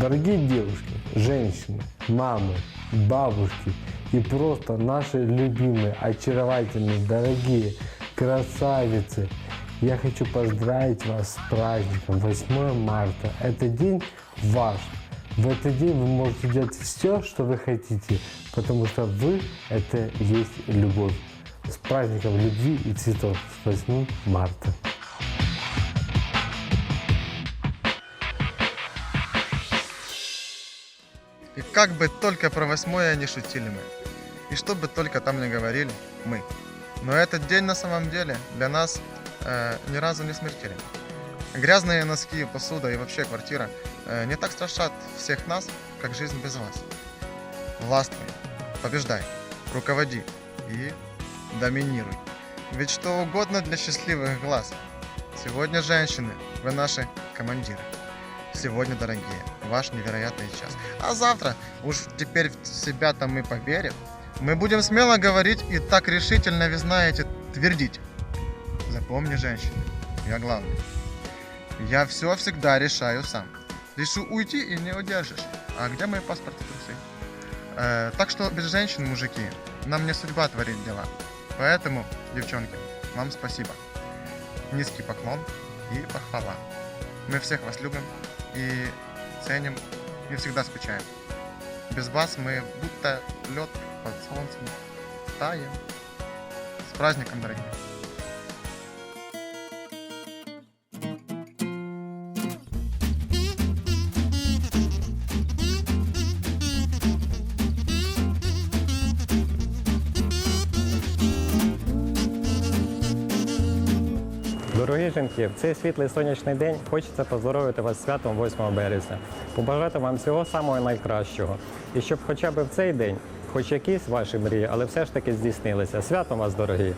Дорогие девушки, женщины, мамы, бабушки и просто наши любимые, очаровательные, дорогие красавицы, я хочу поздравить вас с праздником 8 марта. Это день ваш. В этот день вы можете делать все, что вы хотите, потому что вы – это есть любовь. С праздником любви и цветов с 8 марта. И как бы только про восьмое не шутили мы, и что бы только там не говорили мы. Но этот день на самом деле для нас э, ни разу не смертелен. Грязные носки, посуда и вообще квартира э, не так страшат всех нас, как жизнь без вас. Властвуй, побеждай, руководи и доминируй. Ведь что угодно для счастливых глаз. Сегодня, женщины, вы наши командиры. Сегодня, дорогие, ваш невероятный час. А завтра, уж теперь в себя-то мы поверим, мы будем смело говорить и так решительно, вы знаете, твердить. Запомни, женщины, я главный. Я все всегда решаю сам. Решу уйти и не удержишь. А где мои паспорт и трусы? Э, так что без женщин, мужики, нам не судьба творить дела. Поэтому, девчонки, вам спасибо. Низкий поклон и похвала. Мы всех вас любим и ценим, и всегда скучаем. Без вас мы будто лед под солнцем таем. С праздником, дорогие! Дорогі жінки, в цей світлий сонячний день хочеться поздоровити вас святом 8 березня, побажати вам всього самого найкращого. І щоб хоча б в цей день, хоч якісь ваші мрії, але все ж таки здійснилися. Святом вас, дорогі!